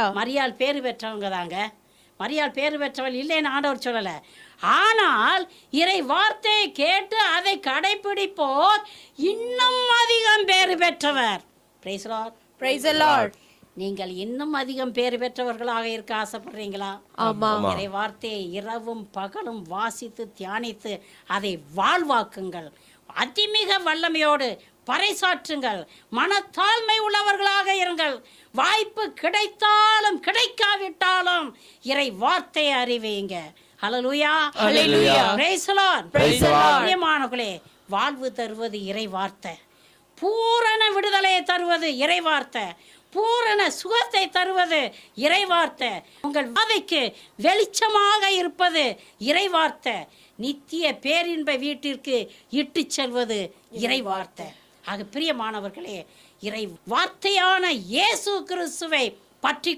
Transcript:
ஹalleluya மரியாள் பேறு பெற்றவங்க தாங்க மரியாள் பேறு பெற்றவள் இல்லைன்னு ஆண்டவர் சொல்லலை. ஆனால் இறை வார்த்தையை கேட்டு அதை கடைபிடிப்போர் இன்னும் அதிகம் பேறு பெற்றவர். Praise the Lord. praise the lord. நீங்கள் இன்னும் அதிகம் பேறு பெற்றவர்களாக இருக்க ஆசைப்படுறீங்களா? ஆமா. இறை வார்த்தையை இரவும் பகலும் வாசித்து தியானித்து அதை வாழ்வாக்குங்கள். அதிமிக வல்லமையோடு பறைசாற்றுங்கள். மனத்தாழ்மை உள்ளவர்களாக இருங்கள். வாய்ப்பு கிடைத்தாலும் கிடைக்காவிட்டாலும் இறை வார்த்தையை அறிவீங்க. Lord. பிரியமானவர்களே வாழ்வு தருவது இறை வார்த்தை. பூரண விடுதலையை தருவது இறை வார்த்தை. பூரண சுகத்தை தருவது இறை வார்த்தை. உங்கள் பாதைக்கு வெளிச்சமாக இருப்பது இறை வார்த்தை. நித்திய பேரின்ப வீட்டிற்கு இட்டு செல்வது இறை வார்த்தை. ஆக பிரியமானவர்களே இறை வார்த்தையான இயேசு கிறிஸ்துவை பற்றி